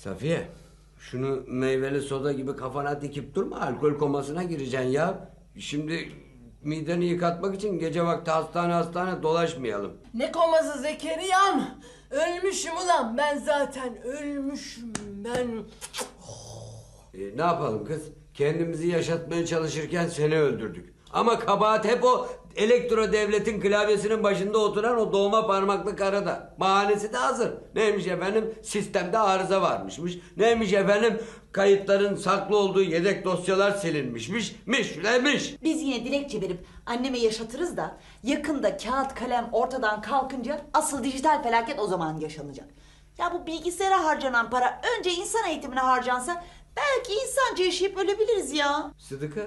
Safiye, şunu meyveli soda gibi kafana dikip durma. Alkol komasına gireceksin ya. Şimdi mideni yıkatmak için gece vakti hastane hastane dolaşmayalım. Ne koması Zekeriya'm? Ölmüşüm ulan ben zaten ölmüşüm ben. E, ne yapalım kız? Kendimizi yaşatmaya çalışırken seni öldürdük. Ama kabahat hep o elektro devletin klavyesinin başında oturan o doğma parmaklı karada. Bahanesi de hazır. Neymiş efendim? Sistemde arıza varmışmış. Neymiş efendim? Kayıtların saklı olduğu yedek dosyalar silinmişmiş. Miş demiş. Biz yine dilekçe verip anneme yaşatırız da yakında kağıt kalem ortadan kalkınca asıl dijital felaket o zaman yaşanacak. Ya bu bilgisayara harcanan para önce insan eğitimine harcansa belki insanca yaşayıp ölebiliriz ya. Sıdıka,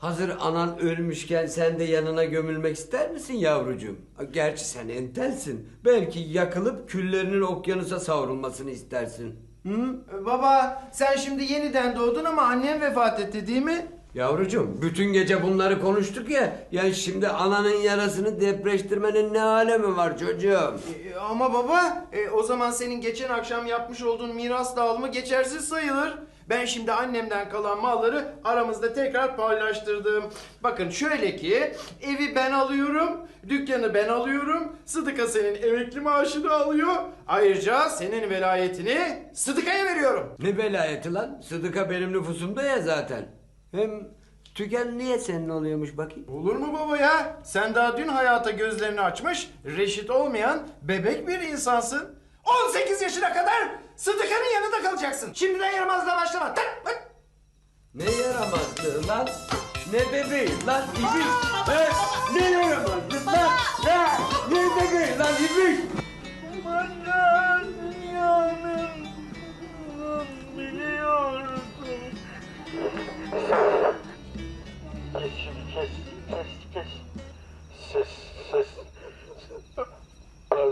hazır anan ölmüşken sen de yanına gömülmek ister misin yavrucuğum? Gerçi sen entelsin. Belki yakılıp küllerinin okyanusa savrulmasını istersin. Hı? Baba sen şimdi yeniden doğdun ama annem vefat etti değil mi? Yavrucuğum bütün gece bunları konuştuk ya. Ya şimdi ananın yarasını depreştirmenin ne alemi var çocuğum? E, ama baba e, o zaman senin geçen akşam yapmış olduğun miras dağılımı geçersiz sayılır. Ben şimdi annemden kalan malları aramızda tekrar paylaştırdım. Bakın şöyle ki evi ben alıyorum, dükkanı ben alıyorum, Sıdıka senin emekli maaşını alıyor. Ayrıca senin velayetini Sıdıka'ya veriyorum. Ne velayeti lan? Sıdıka benim nüfusumda ya zaten. Hem tüken niye senin oluyormuş bakayım? Olur mu baba ya? Sen daha dün hayata gözlerini açmış, reşit olmayan bebek bir insansın. 18 yaşına kadar Sıdıka'nın yanında kalacaksın. Şimdiden yaramazla başlama. Tak, tak. Ne yaramazlığı lan? Ne bebeği lan ibiş? He?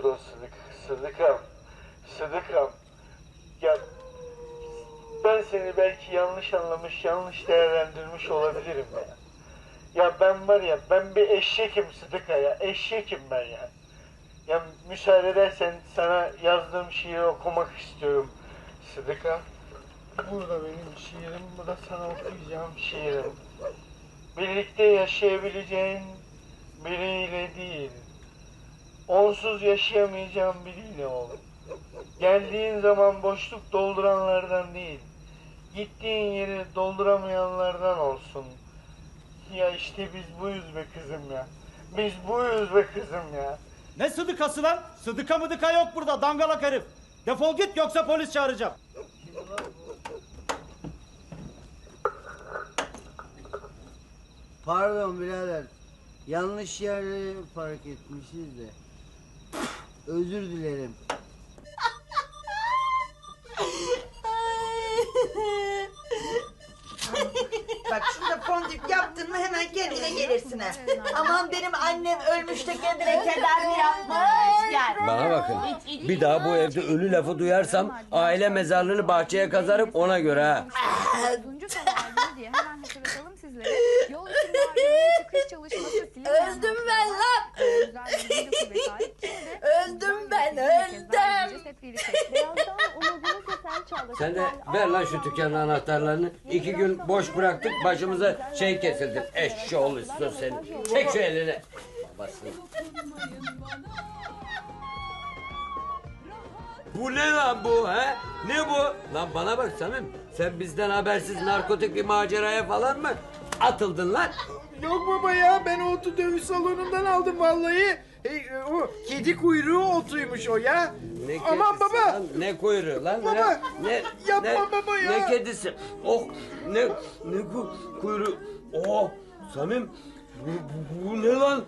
Pardon Sıdık, Sıdıkam. Sıdıkam. Ya ben seni belki yanlış anlamış, yanlış değerlendirmiş olabilirim ya. Ya ben var ya, ben bir eşekim Sıdıka ya, eşekim ben ya. Ya müsaade edersen sana yazdığım şiiri okumak istiyorum. Sıdıka. Burada benim şiirim, bu da sana okuyacağım şiirim. Birlikte yaşayabileceğin biriyle değil. Onsuz yaşayamayacağım biriyle ol. Geldiğin zaman boşluk dolduranlardan değil. Gittiğin yeri dolduramayanlardan olsun. Ya işte biz buyuz be kızım ya. Biz buyuz be kızım ya. Ne sıdıkası lan? Sıdıka mıdıka yok burada dangalak herif. Defol git yoksa polis çağıracağım. Pardon birader. Yanlış yerde park etmişiz de. Özür dilerim. Bak şurada fondip yaptın mı hemen kendine gelirsin ha. Aman benim annem ölmüş de kendine keder yapmış. Gel. Bana bakın. Bir daha bu evde ölü lafı duyarsam aile mezarlığını bahçeye kazarım ona göre ha. Dördüncü diye hemen hatırlatalım sizlere. Sen de ver lan şu dükkanın anahtarlarını. İki gün boş bıraktık başımıza şey kesildi. Eşşoğlu sus seni. Çek şu elini. Babasını. Bu ne lan bu he? Ne bu? Lan bana bak Samim. Sen bizden habersiz narkotik bir maceraya falan mı atıldın lan? Yok baba ya ben o otu dövüş salonundan aldım vallahi. E, o kedi kuyruğu otuymuş o ya. Ne Aman kedisi baba. Lan, ne kuyruğu lan? Baba, ne, ne, yapma ne, baba ya. Ne kedisi? Oh ne ne ku, kuyruğu? Oh Samim bu, bu, bu ne lan?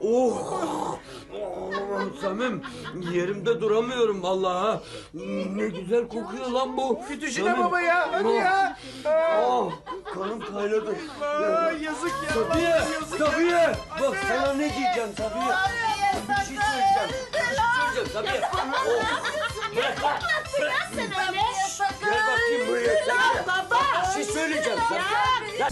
Oh, oh Samim yerimde duramıyorum vallahi. Ne güzel kokuyor lan bu. Fütüşüne Samim, baba ya hadi oh, ya. Aa, Oh, kanım kaynadı. aa, yazık ya. Safiye, yazık ya. Safiye. Bak sana ne diyeceğim Safiye. Bir şey söyleyeceğim. Bir şey söyleyeceğim Safiye. Oh. Bırak lan. Bırak. Gel bakayım buraya. Baba. Bir şey söyleyeceğim Safiye.